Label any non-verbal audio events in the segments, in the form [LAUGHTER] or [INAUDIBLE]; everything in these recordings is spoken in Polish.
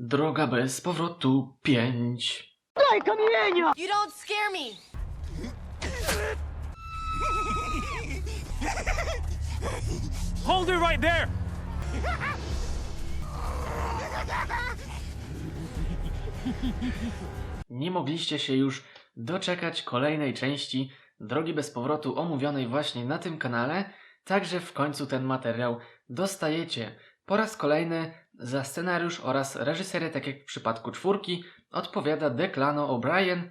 Droga bez powrotu 5. You don't scare me! Hold it right there! Nie mogliście się już doczekać kolejnej części Drogi bez powrotu omówionej właśnie na tym kanale, także w końcu ten materiał dostajecie. Po raz kolejny za scenariusz oraz reżyserię, tak jak w przypadku czwórki, odpowiada Declano O'Brien.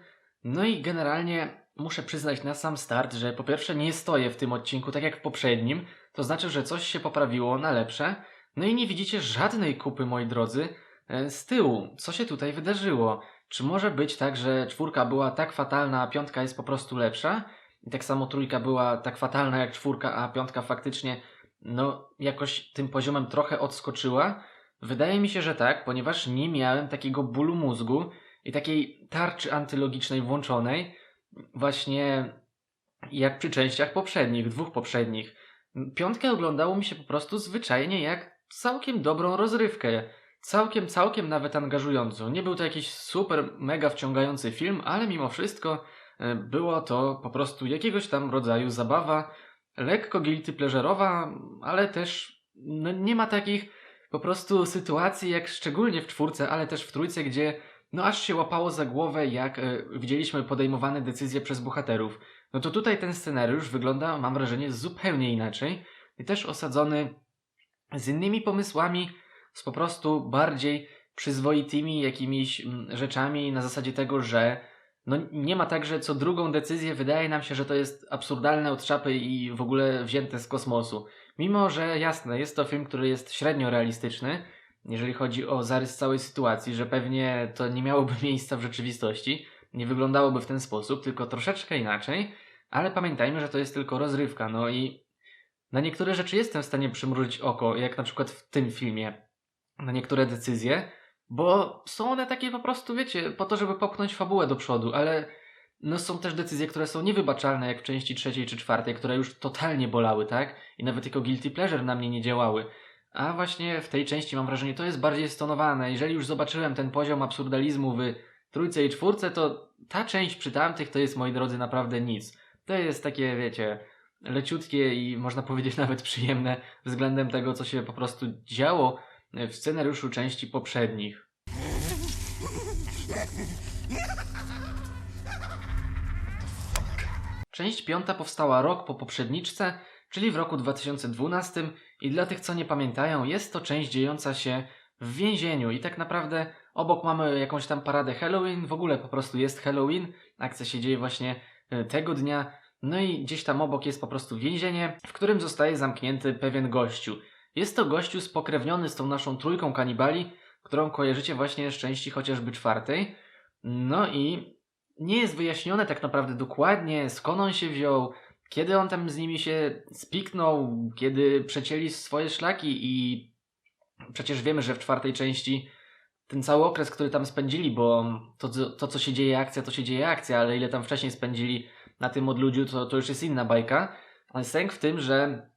No i generalnie muszę przyznać na sam start, że po pierwsze nie stoję w tym odcinku tak jak w poprzednim, to znaczy, że coś się poprawiło na lepsze. No i nie widzicie żadnej kupy, moi drodzy, e, z tyłu. Co się tutaj wydarzyło? Czy może być tak, że czwórka była tak fatalna, a piątka jest po prostu lepsza? I tak samo trójka była tak fatalna jak czwórka, a piątka faktycznie, no, jakoś tym poziomem trochę odskoczyła? Wydaje mi się, że tak, ponieważ nie miałem takiego bólu mózgu i takiej tarczy antylogicznej włączonej, właśnie jak przy częściach poprzednich, dwóch poprzednich. Piątkę oglądało mi się po prostu zwyczajnie jak całkiem dobrą rozrywkę. Całkiem, całkiem nawet angażującą. Nie był to jakiś super, mega wciągający film, ale mimo wszystko e, było to po prostu jakiegoś tam rodzaju zabawa, lekko guilty pleasure'owa, ale też no, nie ma takich po prostu sytuacji jak szczególnie w czwórce, ale też w trójce, gdzie no aż się łapało za głowę, jak e, widzieliśmy podejmowane decyzje przez bohaterów. No to tutaj ten scenariusz wygląda, mam wrażenie, zupełnie inaczej i też osadzony z innymi pomysłami, z po prostu bardziej przyzwoitymi jakimiś mm, rzeczami na zasadzie tego, że no nie ma tak, że co drugą decyzję wydaje nam się, że to jest absurdalne od czapy i w ogóle wzięte z kosmosu. Mimo, że jasne, jest to film, który jest średnio realistyczny, jeżeli chodzi o zarys całej sytuacji, że pewnie to nie miałoby [LAUGHS] miejsca w rzeczywistości, nie wyglądałoby w ten sposób, tylko troszeczkę inaczej, ale pamiętajmy, że to jest tylko rozrywka, no i na niektóre rzeczy jestem w stanie przymrużyć oko, jak na przykład w tym filmie, na niektóre decyzje, bo są one takie po prostu, wiecie, po to, żeby popchnąć fabułę do przodu, ale no są też decyzje, które są niewybaczalne, jak w części trzeciej czy czwartej, które już totalnie bolały, tak? I nawet jako guilty pleasure na mnie nie działały. A właśnie w tej części mam wrażenie, to jest bardziej stonowane. Jeżeli już zobaczyłem ten poziom absurdalizmu w trójce i czwórce, to ta część przy tamtych to jest, moi drodzy, naprawdę nic. To jest takie, wiecie, leciutkie i można powiedzieć [LAUGHS] nawet przyjemne względem tego, co się po prostu działo w scenariuszu części poprzednich. Część piąta powstała rok po poprzedniczce, czyli w roku 2012 i dla tych, co nie pamiętają, jest to część dziejąca się w więzieniu i tak naprawdę obok mamy jakąś tam paradę Halloween, w ogóle po prostu jest Halloween, akcja się dzieje właśnie e, tego dnia, no i gdzieś tam obok jest po prostu więzienie, w którym zostaje zamknięty pewien gościu. Jest to gościu spokrewniony z tą naszą trójką kanibali, którą kojarzycie właśnie z części chociażby czwartej. No i nie jest wyjaśnione tak naprawdę dokładnie skąd on się wziął, kiedy on tam z nimi się spiknął, kiedy przecięli swoje szlaki i przecież wiemy, że w czwartej części ten cały okres, który tam spędzili, bo to, to co się dzieje akcja, to się dzieje akcja, ale ile tam wcześniej spędzili na tym odludziu, to, to już jest inna bajka. Ale sęk w tym, że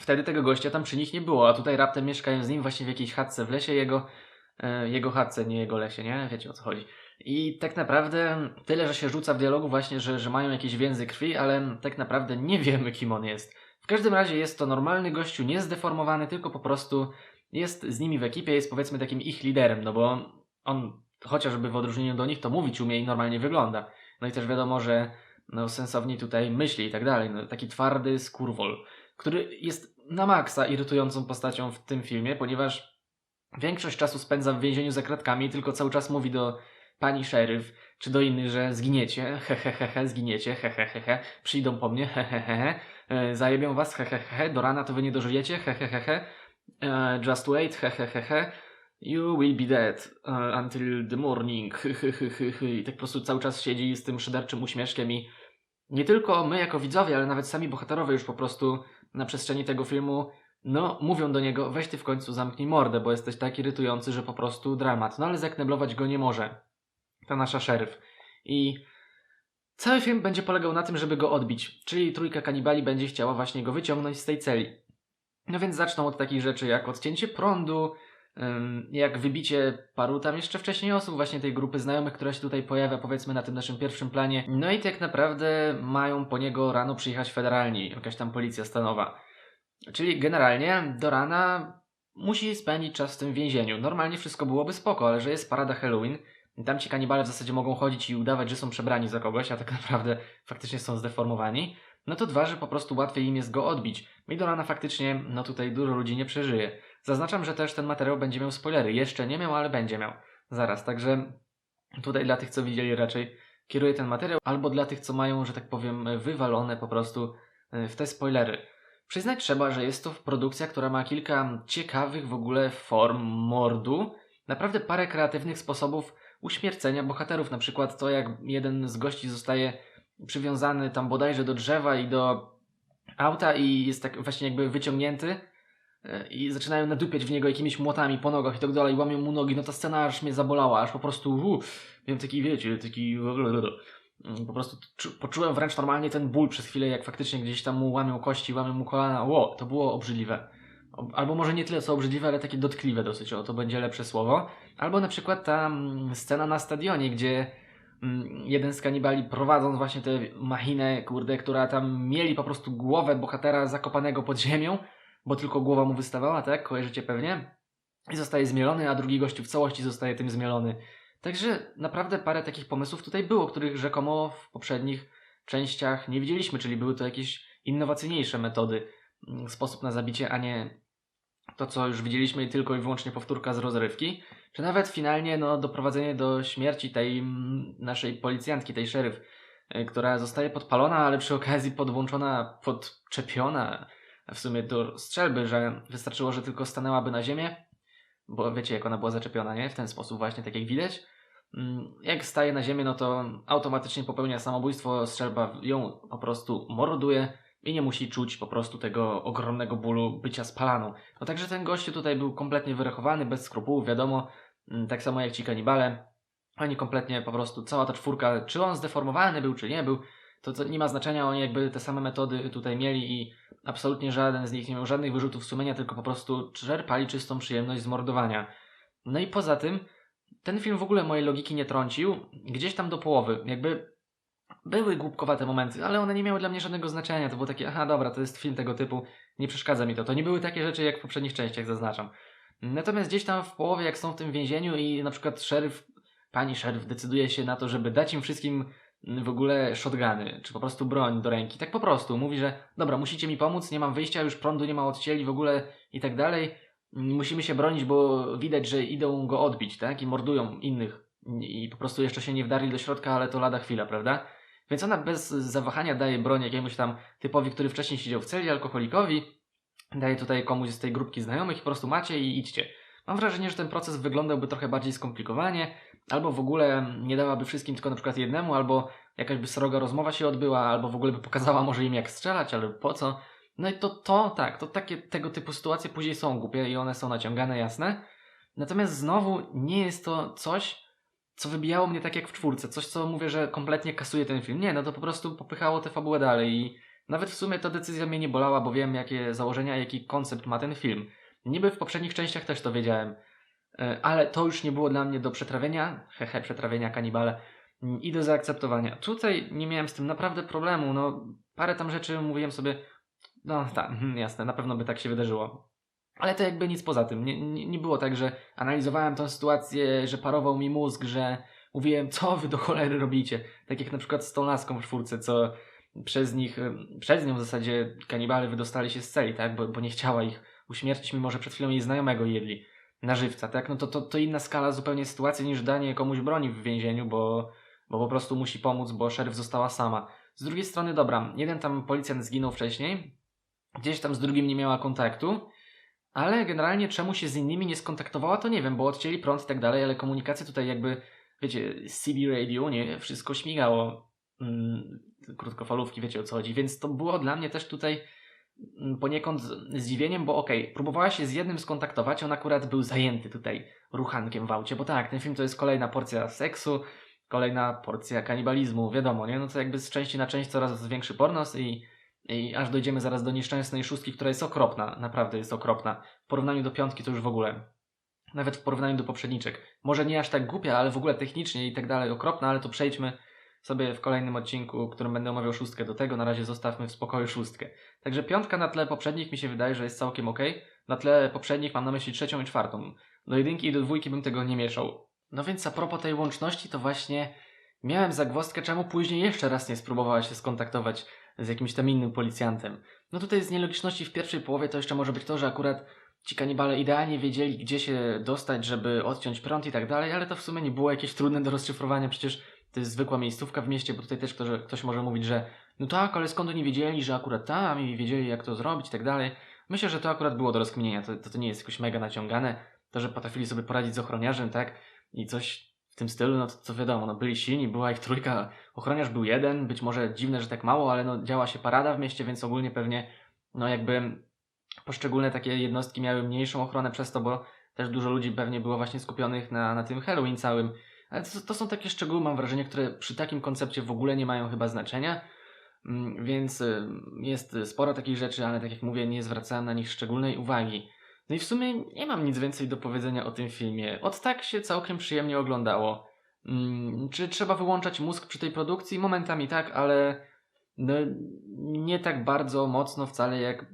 wtedy tego gościa tam przy nich nie było, a tutaj raptem mieszkają z nim właśnie w jakiejś chatce w lesie, jego, e, jego chatce, nie jego lesie, nie? Wiecie o co chodzi. I tak naprawdę tyle, że się rzuca w dialogu właśnie, że, że mają jakieś więzy krwi, ale tak naprawdę nie wiemy kim on jest. W każdym razie jest to normalny gościu, nie zdeformowany, tylko po prostu jest z nimi w ekipie, jest powiedzmy takim ich liderem, no bo on chociażby w odróżnieniu do nich to mówić umie i normalnie wygląda. No i też wiadomo, że no, sensowniej tutaj myśli i tak dalej. No, taki twardy skurwol, który jest na maksa irytującą postacią w tym filmie, ponieważ większość czasu spędza w więzieniu za kratkami i tylko cały czas mówi do pani szeryf, czy do innych, że zginiecie, hehehehe, zginiecie, hehehehe, przyjdą po mnie, hehehehe, e, zajebią was, hehehehe, do rana to wy nie dożyjecie, hehehehe, e, just wait, hehehehe, you will be dead e, until the morning, hehehehe, i tak po prostu cały czas siedzi z tym szyderczym uśmieszkiem i nie tylko my jako widzowie, ale nawet sami bohaterowie już po prostu na przestrzeni tego filmu no, mówią do niego, weź ty w końcu zamknij mordę, bo jesteś tak irytujący, że po prostu dramat. No ale zakneblować go nie może. Ta nasza szeryf. I cały film będzie polegał na tym, żeby go odbić. Czyli trójka kanibali będzie chciała właśnie go wyciągnąć z tej celi. No więc zaczną od takich rzeczy jak odcięcie prądu, jak wybicie paru tam jeszcze wcześniej osób, właśnie tej grupy znajomych, która się tutaj pojawia, powiedzmy na tym naszym pierwszym planie. No i tak naprawdę mają po niego rano przyjechać federalni, jakaś tam policja stanowa. Czyli generalnie do rana musi spędzić czas w tym więzieniu. Normalnie wszystko byłoby spoko, ale że jest parada Halloween, tam ci kanibale w zasadzie mogą chodzić i udawać, że są przebrani za kogoś, a tak [LAUGHS] naprawdę faktycznie są zdeformowani, no to dwa, że po prostu łatwiej im jest go odbić. I do rana faktycznie, no tutaj dużo ludzi nie przeżyje. Zaznaczam, że też ten materiał będzie miał spoilery. Jeszcze nie miał, ale będzie miał. Zaraz, także tutaj dla tych, co widzieli raczej kieruję ten materiał, albo dla tych, co mają, że tak powiem, wywalone po prostu y, w te spoilery. Przyznać trzeba, że jest to produkcja, która ma kilka ciekawych w ogóle form mordu. Naprawdę parę kreatywnych sposobów uśmiercenia bohaterów. Na przykład to, jak jeden z gości zostaje przywiązany tam bodajże do drzewa i do auta i jest tak właśnie jakby wyciągnięty e, i zaczynają nadupiać w niego jakimiś młotami po nogach i tak dalej, łamią mu nogi, no ta scena aż mnie zabolała, aż po prostu, miałem taki, wiecie, taki, Mm, po prostu czu- poczułem wręcz normalnie ten ból przez chwilę, jak faktycznie gdzieś tam mu łamią kości, łamią mu kolana, ło, to było obrzydliwe. Albo może nie tyle co obrzydliwe, ale takie dotkliwe dosyć, o to będzie lepsze słowo. Albo na przykład ta mm, scena na stadionie, gdzie mm, jeden z kanibali prowadząc właśnie tę machinę, kurde, która tam mieli po prostu głowę bohatera zakopanego pod ziemią, bo tylko głowa mu wystawała, tak? Kojarzycie pewnie? I zostaje zmielony, a drugi gościu w całości zostaje tym zmielony. Także naprawdę parę takich pomysłów tutaj było, których rzekomo w poprzednich częściach nie widzieliśmy, czyli były to jakieś innowacyjniejsze metody, mm, sposób na zabicie, a nie to, co już widzieliśmy tylko i wyłącznie powtórka z rozrywki, czy nawet finalnie no, doprowadzenie do śmierci tej mm, naszej policjantki, tej szeryf, y, która zostaje podpalona, ale przy okazji podłączona, podczepiona w sumie do strzelby, że wystarczyło, że tylko stanęłaby na ziemię, bo wiecie jak ona była zaczepiona, nie? W ten sposób właśnie, tak jak widać. Mm, Jak staje na ziemię, no to automatycznie popełnia samobójstwo, strzelba ją po prostu morduje i nie musi czuć po prostu tego ogromnego bólu bycia spalaną. No także ten gościu tutaj był kompletnie wyrachowany, bez skrupułów, wiadomo, mm, tak samo jak ci kanibale. Oni kompletnie po prostu, cała ta czwórka, czy on zdeformowany był, czy nie był, to, to nie ma znaczenia, oni jakby te same metody tutaj mieli i absolutnie żaden z nich nie miał żadnych wyrzutów sumienia, tylko po prostu czerpali czystą przyjemność z mordowania. No i poza tym, ten film w ogóle mojej logiki nie trącił, gdzieś tam do połowy, jakby były głupkowate momenty, ale one nie miały dla mnie żadnego znaczenia, to było takie, aha dobra, to jest film tego typu, nie przeszkadza mi to, to nie były takie rzeczy jak w poprzednich częściach zaznaczam. Natomiast gdzieś tam w połowie, jak są w tym więzieniu i na przykład szeryf, pani szeryf decyduje się na to, żeby dać im wszystkim w ogóle shotguny, czy po prostu broń do ręki, tak po prostu, mówi, że dobra, musicie mi pomóc, nie mam wyjścia, już prądu nie ma odcięli w ogóle i tak dalej, musimy się bronić, bo widać, że idą go odbić, tak? I mordują innych. I po prostu jeszcze się nie wdarli do środka, ale to lada chwila, prawda? Więc ona bez zawahania daje broń jakiemuś tam typowi, który wcześniej siedział w celi, alkoholikowi. Daje tutaj komuś z tej grupki znajomych po prostu macie i idźcie. Mam wrażenie, że ten proces wyglądałby trochę bardziej skomplikowanie, albo w ogóle nie dałaby wszystkim tylko na przykład jednemu, albo jakaś by sroga rozmowa się odbyła, albo w ogóle by pokazała może im jak strzelać, ale po co. No i to, to tak, to takie tego typu sytuacje później są głupie i one są naciągane, jasne. Natomiast znowu nie jest to coś, co wybijało mnie tak jak w czwórce, coś co mówię, że kompletnie kasuje ten film. Nie, no to po prostu popychało tę fabułę dalej i nawet w sumie ta decyzja mnie nie bolała, bo wiem jakie założenia, jaki koncept ma ten film. Niby w poprzednich częściach też to wiedziałem, E, ale to już nie było dla mnie do przetrawienia, hehe, przetrawienia kanibale mm, i do zaakceptowania. Tutaj nie miałem z tym naprawdę problemu, no parę tam rzeczy mówiłem sobie, no tak, [LAUGHS] jasne, na pewno by tak się wydarzyło. Ale to jakby nic poza tym. Nie, nie, nie było tak, że analizowałem tę sytuację, że parował mi mózg, że mówiłem, co wy do cholery robicie. Tak jak na przykład z tą laską w czwórce, co przez nich, przez nią w zasadzie kanibale wydostali się z celi, tak? Bo, bo nie chciała ich uśmiercić, mimo że przed chwilą jej znajomego jedli na żywca, tak? No to, to, to inna skala zupełnie sytuacji niż danie komuś broni w więzieniu, bo, bo po prostu musi pomóc, bo szeryf została sama. Z drugiej strony, dobra, jeden tam policjant zginął wcześniej, gdzieś tam z drugim nie miała kontaktu, ale generalnie czemu się z innymi nie skontaktowała, to nie wiem, bo odcięli prąd i tak dalej, ale komunikacja tutaj jakby, wiecie, CB radio, nie, wszystko śmigało, mm, krótkofalówki, wiecie o co chodzi, więc to było dla mnie też tutaj mm, poniekąd zdziwieniem, bo okej, próbowała się z jednym skontaktować, on akurat był zajęty tutaj ruchankiem w aucie, bo tak, ten film to jest kolejna porcja seksu, kolejna porcja kanibalizmu, wiadomo, nie? No to jakby z części na część coraz większy pornos i, i aż dojdziemy zaraz do nieszczęsnej szóstki, która jest okropna, naprawdę jest okropna. W porównaniu do piątki to już w ogóle. Nawet w porównaniu do poprzedniczek. Może nie aż tak głupia, ale w ogóle technicznie i tak dalej okropna, ale to przejdźmy sobie w kolejnym odcinku, w którym będę omawiał szóstkę do tego. Na razie zostawmy w spokoju szóstkę. Także piątka na tle poprzednich mi się wydaje, że jest całkiem ok. Na tle poprzednich mam na myśli trzecią i czwartą. Do jedynki i do dwójki bym tego nie mieszał. No więc a propos tej łączności, to właśnie miałem zagwozdkę, czemu później jeszcze raz nie spróbowała się skontaktować z jakimś tam innym policjantem. No tutaj z nielogiczności w pierwszej połowie to jeszcze może być to, że akurat ci kanibale idealnie wiedzieli, gdzie się dostać, żeby odciąć prąd i tak dalej, ale to w sumie nie było jakieś trudne do rozszyfrowania, przecież to jest zwykła miejscówka w mieście, bo tutaj też ktoś, ktoś może mówić, że no tak, ale skąd oni wiedzieli, że akurat tam i wiedzieli jak to zrobić i tak dalej. Myślę, że to akurat było do rozkminienia, to, to, to nie jest jakoś mega naciągane, to, że potrafili sobie poradzić z ochroniarzem, tak, i coś tym stylu, no to, to wiadomo, no byli silni, była ich trójka, ochroniarz był jeden, być może dziwne, że tak mało, ale no działa się parada w mieście, więc ogólnie pewnie, no jakby poszczególne takie jednostki miały mniejszą ochronę przez to, bo też dużo ludzi pewnie było właśnie skupionych na, na tym Halloween całym. Ale to, to są takie szczegóły, mam wrażenie, które przy takim koncepcie w ogóle nie mają chyba znaczenia. Mm, Więc y, jest sporo takich rzeczy, ale tak jak mówię, nie zwracałem na nich szczególnej uwagi. No i w sumie nie mam nic więcej do powiedzenia o tym filmie. Od tak się całkiem przyjemnie oglądało. Mm, Czy trzeba wyłączać mózg przy tej produkcji? Momentami tak, ale no, nie tak bardzo mocno wcale, jak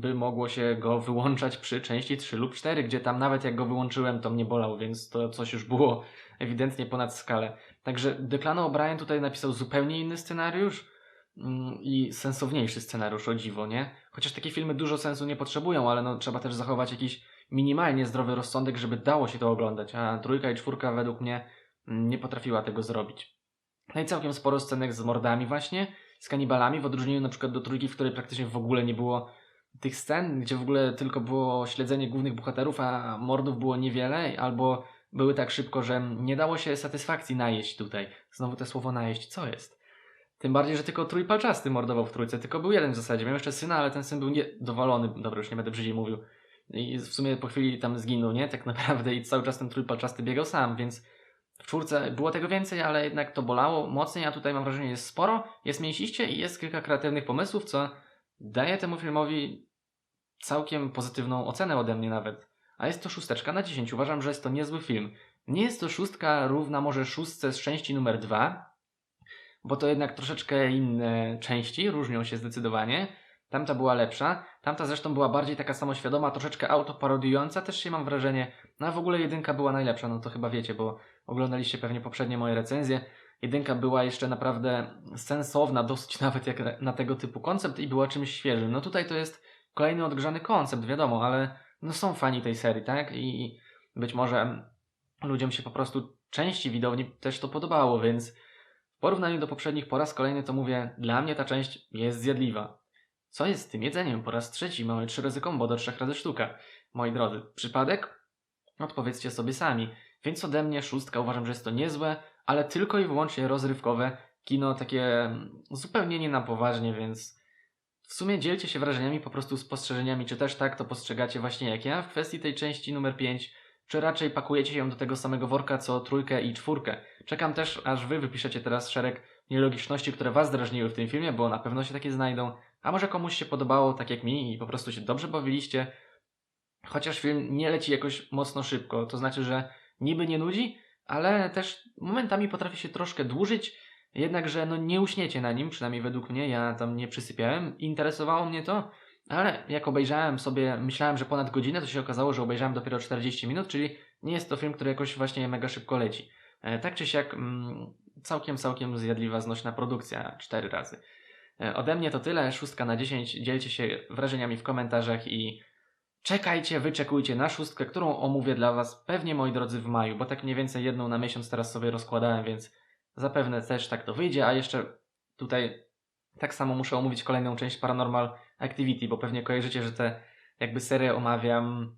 by mogło się go wyłączać przy części 3 lub 4, gdzie tam nawet jak go wyłączyłem, to mnie bolał, więc to coś już było [LAUGHS] ewidentnie ponad skalę. Także Declano O'Brien tutaj napisał zupełnie inny scenariusz i sensowniejszy scenariusz, o dziwo, nie? Chociaż takie filmy dużo sensu nie potrzebują, ale no, trzeba też zachować jakiś minimalnie zdrowy rozsądek, żeby dało się to oglądać, a trójka i czwórka według mnie mm, nie potrafiła tego zrobić. No i całkiem sporo scenek z mordami właśnie, z kanibalami, w odróżnieniu na przykład do trójki, w której praktycznie w ogóle nie było tych scen, gdzie w ogóle tylko było śledzenie głównych bohaterów, a mordów było niewiele, albo były tak szybko, że nie dało się satysfakcji najeść tutaj. Znowu to słowo najeść, co jest? Tym bardziej, że tylko trójpalczasty mordował w trójce, tylko był jeden w zasadzie. Miał jeszcze syna, ale ten syn był niedowalony, dobra, już nie będę brzydziej mówił. I w sumie po chwili tam zginął, nie? Tak [LAUGHS] naprawdę i cały czas ten trójpalczasty biegał sam, więc w czwórce było tego więcej, ale jednak to bolało mocniej, a tutaj mam wrażenie jest sporo, jest mięsiście i jest kilka kreatywnych pomysłów, co daje temu filmowi całkiem pozytywną ocenę ode mnie nawet. A jest to szósteczka na 10. Uważam, że jest to niezły film. Nie jest to szóstka równa może szóstce z części numer 2, bo to jednak troszeczkę inne części, różnią się zdecydowanie. Tamta była lepsza, tamta zresztą była bardziej taka samoświadoma, troszeczkę autoparodiująca, też się mam wrażenie. No a w ogóle jedynka była najlepsza, no to chyba wiecie, bo oglądaliście pewnie poprzednie moje recenzje. Jedynka była jeszcze naprawdę sensowna, dosyć [LAUGHS] nawet jak na tego typu koncept i była czymś świeżym. No tutaj to jest kolejny odgrzany koncept, wiadomo, ale no są fani tej serii, tak? I być może ludziom się po prostu części widowni też to podobało, więc porównaniu do poprzednich po raz kolejny to mówię, dla mnie ta część jest zjadliwa. Co jest z tym jedzeniem? Po raz trzeci mamy trzy razy kombo do trzech razy sztuka. Moi drodzy, przypadek? Odpowiedzcie sobie sami. Więc ode mnie szóstka uważam, że jest to niezłe, ale tylko i wyłącznie rozrywkowe. Kino takie mm, zupełnie nie na poważnie, więc w sumie dzielcie się wrażeniami, po prostu spostrzeżeniami, czy też tak to postrzegacie właśnie jak ja w kwestii tej części numer 5, czy raczej pakujecie ją do tego samego worka co trójkę i czwórkę. Czekam też, aż wy wypiszecie teraz szereg nielogiczności, które was drażniły w tym filmie, bo na pewno się takie znajdą. A może komuś się podobało tak jak mi i po prostu się dobrze bawiliście. Chociaż film nie leci jakoś mocno szybko, to znaczy, że niby nie nudzi, ale też momentami potrafi się troszkę dłużyć, jednakże no nie uśniecie na nim, przynajmniej według mnie, ja tam nie przysypiałem. Interesowało mnie to, ale jak obejrzałem sobie, myślałem, że ponad godzinę, to się okazało, że obejrzałem dopiero 40 minut, czyli nie jest to film, który jakoś właśnie mega szybko leci. E, Tak czy siak, mm, całkiem, całkiem zjadliwa, znośna produkcja, cztery razy. E, Ode mnie to tyle, szóstka na 10, dzielcie się wrażeniami w komentarzach i czekajcie, wyczekujcie na szóstkę, którą omówię dla Was pewnie, moi drodzy, w maju, bo tak mniej więcej jedną na miesiąc teraz sobie rozkładałem, więc zapewne też tak to wyjdzie, a jeszcze tutaj tak samo muszę omówić kolejną część Paranormal Activity, bo pewnie kojarzycie, że te jakby serię omawiam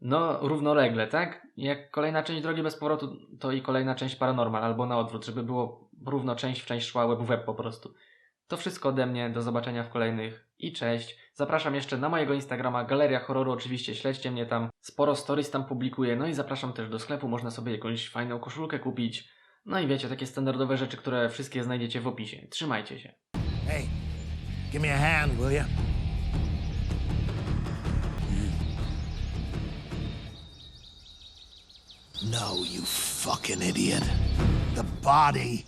no równolegle, tak? Jak kolejna część Drogi Bez Powrotu, to i kolejna część Paranormal, albo na odwrót, żeby było równo część w część szła web w web po prostu. To wszystko ode mnie, do zobaczenia w kolejnych i cześć. Zapraszam jeszcze na mojego Instagrama Galeria Horroru, oczywiście śledźcie mnie tam, sporo stories tam publikuję, no i zapraszam też do sklepu, można sobie jakąś fajną koszulkę kupić. No i wiecie, takie standardowe rzeczy, które wszystkie znajdziecie w opisie. Trzymajcie się. Hey, give me a hand, will you? No, you fucking idiot. The body